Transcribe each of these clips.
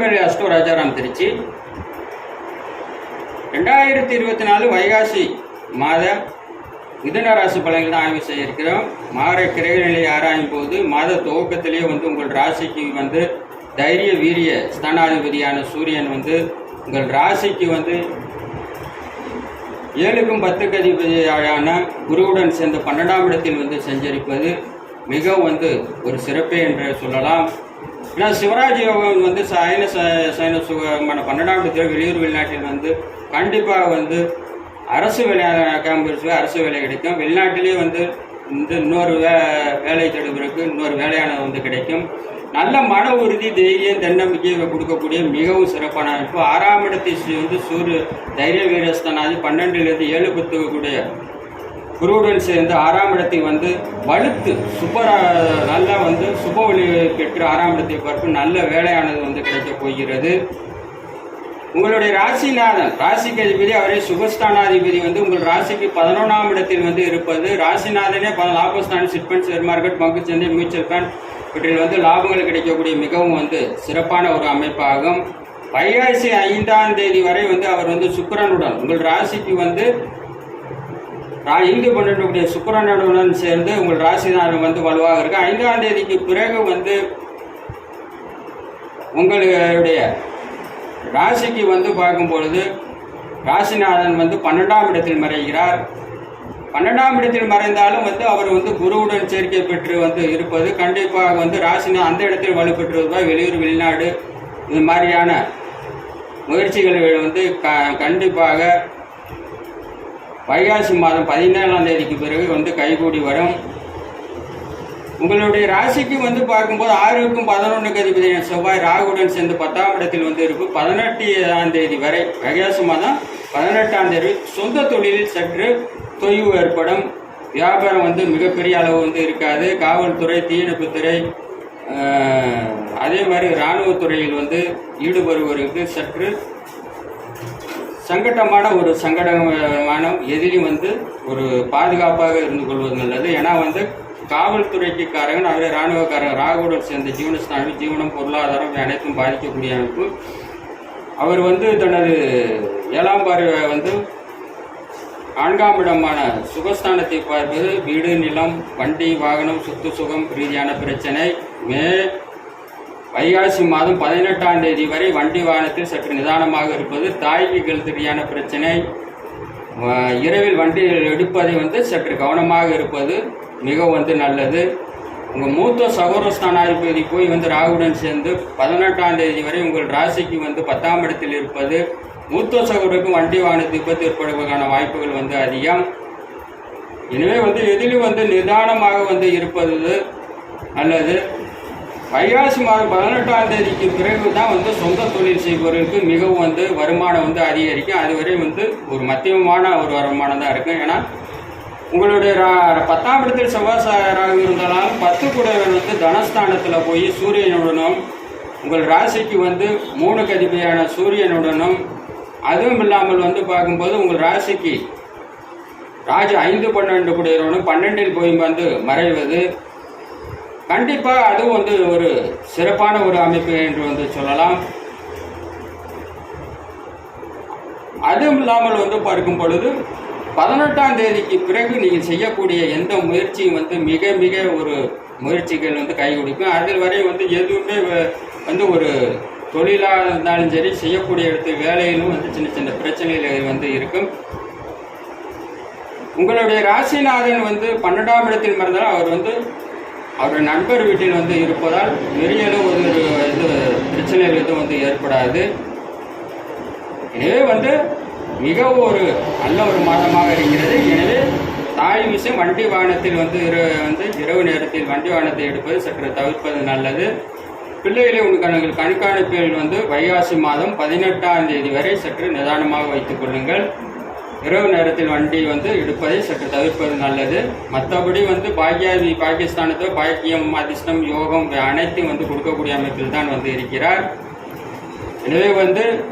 நண்பர் அஸ்டோ ராஜாராம் திருச்சி. ரெண்டாயிரத்தி இருபத்தி நாலு வைகாசி மாத மிதுன ராசி பலன்கள் தான் ஆய்வு செய்ய இருக்கிறோம் மாற கிரகநிலை ஆராயும் போது மாத துவக்கத்திலேயே வந்து உங்கள் ராசிக்கு வந்து தைரிய வீரிய ஸ்தானாதிபதியான சூரியன் வந்து உங்கள் ராசிக்கு வந்து ஏழுக்கும் பத்துக்கு அதிபதியான குருவுடன் சேர்ந்து பன்னெண்டாம் இடத்தில் வந்து சஞ்சரிப்பது மிகவும் வந்து ஒரு சிறப்பே என்று சொல்லலாம். ஏன்னா சிவராஜ் யோகம் வந்து சயன ச- சயன சுகமான பன்னெண்டாம் இடத்தில் வெளியூர் வெளிநாட்டில் வந்து கண்டிப்பாக வந்து அரசு வேலை கேம்பஸ் அரசு வேலை கிடைக்கும். வெளிநாட்டிலேயே வந்து இந்த இன்னொரு வே வேலை தேடுவதற்கு இன்னொரு வேலையானது வந்து கிடைக்கும். நல்ல மன உறுதி தைரியம் தன்னம்பிக்கையை கொடுக்கக்கூடிய மிகவும் சிறப்பான அமைப்பு. ஆறாம் இடத்தை வந்து சூரிய தைரிய வீரஸ்தானாதி பன்னெண்டுலேருந்து ஏழு பத்துக்கூடிய குருவுடன் சேர்ந்து ஆறாம் இடத்தை வந்து வலுத்து சூப்பரா நல்லா வந்து சுப ஒளி பெற்று ஆறாம் இடத்தை பார்த்து நல்ல வேலையானது வந்து கிடைக்கப் போகிறது. உங்களுடைய ராசிநாதன் ராசிக்கு அதிபதி அவரே சுகஸ்தானாதிபதி வந்து உங்கள் ராசிக்கு பதினொன்றாம் இடத்தில் வந்து இருப்பது. ராசிநாதனே பல லாபஸ்தானம் சிட்பண்ட் ஷேர் மார்க்கெட் பங்குச்சந்தை மியூச்சுவல் ஃபண்ட் இவற்றில் வந்து லாபங்கள் கிடைக்கக்கூடிய மிகவும் வந்து சிறப்பான ஒரு அமைப்பாகும். வைகாசி ஐந்தாம் தேதி வரை வந்து அவர் வந்து சுக்கரனுடன் உங்கள் ராசிக்கு வந்து ஐந்து பன்னெண்டுடைய சுக்கரனுடன் சேர்ந்து உங்கள் ராசிநாதன் வந்து வலுவாக இருக்குது ஐந்தாம் தேதிக்கு பிறகு வந்து உங்களுடைய ராசிக்கு வந்து பார்க்கும் பொழுது ராசிநாதன் வந்து பன்னெண்டாம் இடத்தில் மறைகிறார். பன்னெண்டாம் இடத்தில் மறைந்தாலும் வந்து அவர் வந்து குருவுடன் சேர்க்கை பெற்று வந்து இருப்பது கண்டிப்பாக வந்து ராசினா அந்த இடத்தில் வலுப்பெற்றிருப்பார் வெளியூர் வெளிநாடு இது மாதிரியான முயற்சிகளை வந்து க கண்டிப்பாக வைகாசி மாதம் பதினேழாம் தேதிக்கு பிறகு வந்து கைகூடி வரும். உங்களுடைய ராசிக்கு வந்து பார்க்கும்போது ஆறுக்கும் பதினொன்றுக்கு அதிபதியான செவ்வாய் ராகுடன் சேர்ந்து பத்தாம் இடத்தில் வந்து இருக்கும் பதினெட்டாம் தேதி வரை வைகாசி மாதம் பதினெட்டாம் தேதி சொந்த தொழிலில் சற்று தொய்வு ஏற்படும். வியாபாரம் வந்து மிகப்பெரிய அளவு வந்து இருக்காது. காவல்துறை தீயணைப்புத்துறை அதே மாதிரி இராணுவத்துறையில் வந்து ஈடுபடுவதற்கு சற்று சங்கட்டமான ஒரு சங்கடமான எதிரி வந்து ஒரு பாதுகாப்பாக இருந்து கொள்வது நல்லது. ஏன்னா வந்து காவல்துறைக்காரங்க அதே அவரே ராகுடன் சேர்ந்த ஜீவனஸ்தானம் ஜீவனம் பொருளாதாரம் அனைத்தும் பாதிக்கக்கூடிய அமைப்பு. அவர் வந்து தனது ஏழாம் பார்வை வந்து நான்காம் இடமான சுகஸ்தானத்தை பார்ப்பது வீடு நிலம் வண்டி வாகனம் சொத்து சுகம் ரீதியான பிரச்சனை. மே வைகாசி மாதம் பதினெட்டாம் தேதி வரை வண்டி வாகனத்தில் சற்று நிதானமாக இருப்பது தாய்க்கு கழுத்தடியான பிரச்சனை. இரவில் வண்டியில் எடுப்பதை வந்து சற்று கவனமாக இருப்பது மிகவும் வந்து நல்லது. உங்கள் மூத்த சகோதரஸ்தானாதிபதி போய் வந்து ராகுடன் சேர்ந்து பதினெட்டாம் தேதி வரை உங்கள் ராசிக்கு வந்து பத்தாம் இடத்தில் இருப்பது மூத்த சகோதரருக்கும் வண்டி வாகனத்தில் விபத்து ஏற்படுவதற்கான வாய்ப்புகள் வந்து அதிகம். எனவே வந்து எதிலும் வந்து நிதானமாக வந்து இருப்பது நல்லது. வைகாசி மாதம் பதினெட்டாம் தேதிக்கு பிறகு தான் வந்து சொந்த தொழில் செய்பவர்களுக்கு மிகவும் வந்து வருமானம் வந்து அதிகரிக்கும். அதுவரை வந்து ஒரு மத்தியமான ஒரு வருமானம் தான் இருக்கும். ஏன்னா உங்களுடைய ரா- பத்தாம் இடத்தில் செவ்வாசாராக இருந்தாலும் பத்து குடைவன் வந்து தனஸ்தானத்தில் போய் சூரியனுடனும் உங்கள் ராசிக்கு வந்து மூணு கதிபதியான சூரியனுடனும் அதுவும் இல்லாமல் வந்து பார்க்கும்போது உங்கள் ராசிக்கு ராஜு ஐந்து பன்னெண்டு குடையவனும் பன்னெண்டில் போய் வந்து மறைவது கண்டிப்பாக அதுவும் வந்து ஒரு சிறப்பான ஒரு அமைப்பு என்று வந்து சொல்லலாம். அதுவும் இல்லாமல் வந்து பார்க்கும் பொழுது பதினெட்டாம் தேதிக்கு பிறகு நீங்கள் செய்யக்கூடிய எந்த முயற்சியும் வந்து மிக மிக ஒரு முயற்சிகள் வந்து கை கொடுக்கும் அதில் வரை வந்து எதுவுமே வந்து ஒரு தொழிலாக இருந்தாலும் சரி செய்யக்கூடிய இடத்து வேலையிலும் வந்து சின்ன சின்ன பிரச்சனைகள் வந்து இருக்கும். உங்களுடைய ராசிநாதன் வந்து பன்னெண்டாம் இடத்தில் மறந்தாலும் அவர் வந்து அவருடைய நண்பர் வீட்டில் வந்து இருப்பதால் நெறியலும் ஒரு இது பிரச்சனைகள் எதுவும் வந்து ஏற்படாது. எனவே வந்து மிகவும் ஒரு நல்ல ஒரு மாதமாக இருக்கிறது. எனவே தாய் விஷயம் வண்டி வாகனத்தில் வந்து இர வந்து இரவு நேரத்தில் வண்டி வாகனத்தை எடுப்பது சற்று தவிர்ப்பது நல்லது. பிள்ளைகளை உங்களுக்கான கண்காணிப்பில் வந்து வைகாசி மாதம் பதினெட்டாம் தேதி வரை சற்று நிதானமாக வைத்துக் கொள்ளுங்கள். இரவு நேரத்தில் வண்டி வந்து எடுப்பதை சற்று தவிர்ப்பது நல்லது. மற்றபடி வந்து பாக்கியாதி பாகிஸ்தானத்தில் பாக்கியம் அதிர்ஷ்டம் யோகம் இவை வந்து கொடுக்கக்கூடிய அமைப்பில் தான் வந்து இருக்கிறார். எனவே வந்து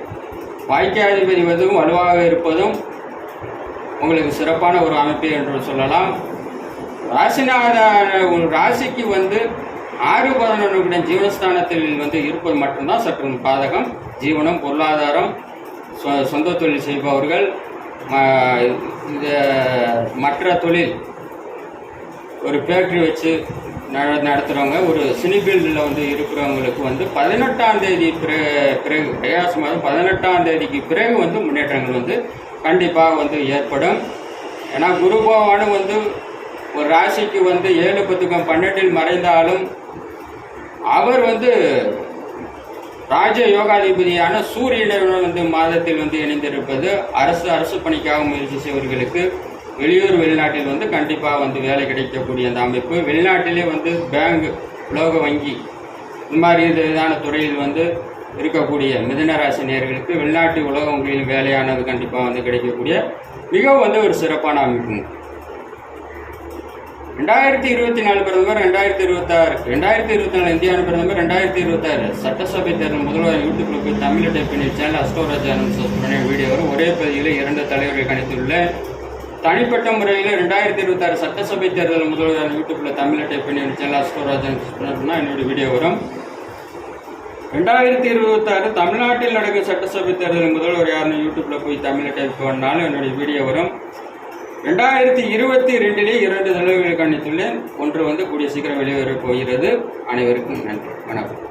பாக்கியாதிபதி வதும் வலுவாக இருப்பதும் உங்களுக்கு சிறப்பான ஒரு அமைப்பு என்று சொல்லலாம். ராசிநாத ராசிக்கு வந்து ஆறு பதினொன்று ஜீவனஸ்தானத்தில் வந்து இருப்பது மட்டும்தான் சற்று பாதகம். ஜீவனம் பொருளாதாரம் சொ- சொந்த தொழில் செய்பவர்கள் இந்த மற்ற தொழில் ஒரு ஃபேக்ட்ரி வச்சு நட- நடத்துகிறவங்க ஒரு சினி ஃபீல்டில் வந்து இருக்கிறவங்களுக்கு வந்து பதினெட்டாம் தேதி பிற- பிறகு பிரயாச மாதம் பதினெட்டாம் தேதிக்கு பிறகு வந்து முன்னேற்றங்கள் வந்து கண்டிப்பாக வந்து ஏற்படும். ஏன்னா குரு பகவானும் வந்து ஒரு ராசிக்கு வந்து ஏழு பத்துக்கம் பன்னெண்டில் மறைந்தாலும் அவர் வந்து ராஜ யோகாதிபதியான சூரியனுடன் வந்து மாதத்தில் வந்து இணைந்திருப்பது அரசு அரசு பணிக்காக முயற்சி செய்வர்களுக்கு வெளியூர் வெளிநாட்டில் வந்து கண்டிப்பாக வந்து வேலை கிடைக்கக்கூடிய அந்த அமைப்பு. வெளிநாட்டிலே வந்து பேங்க் உலோக வங்கி இந்த மாதிரி இதான துறையில் வந்து இருக்கக்கூடிய மிதனராசி நேர்களுக்கு வெளிநாட்டு உலகங்களில் வேலையானது கண்டிப்பாக வந்து கிடைக்கக்கூடிய மிகவும் வந்து ஒரு சிறப்பான அமைப்பு. ரெண்டாயிரத்தி இருபத்தி நாலு பிரதமர் ரெண்டாயிரத்தி இருபத்தாறு. ரெண்டாயிரத்தி இருபத்தி நாலு இந்தியாவின் பிரதமர் ரெண்டாயிரத்தி இருபத்தாறு. சட்டசபை தேர்தல் முதல்வர் யூடியூப் போய் தமிழ் டைப் பண்ணி சேனல் அஸ்டோராஜ் பண்ண வீடியோ வரும். ஒரே பதிவில் இரண்டு தலைவர்கள் கணித்துள்ள தனிப்பட்ட முறையில் ரெண்டாயிரத்தி இருபத்தாறு சட்டசபை தேர்தல் முதல்வர் யூடியூப்பில் தமிழ் டைப் பண்ணி சேனல் அஸ்டோராஜ் பண்ணா என்னோட வீடியோ வரும். ரெண்டாயிரத்தி இருபத்தாறு தமிழ்நாட்டில் நடக்கும் சட்டசபை தேர்தல் முதல்வர் யாருன்னு யூடியூப்பில் போய் தமிழை டைப் பண்ணாலும் என்னுடைய வீடியோ வரும். ரெண்டாயிரத்தி இருபத்தி ரெண்டிலே இரண்டு தலைவர்கள் கணித்துள்ளேன் ஒன்று வந்து கூடிய சீக்கிரம் வெளிவரப் போகிறது. அனைவருக்கும் நன்றி. வணக்கம்.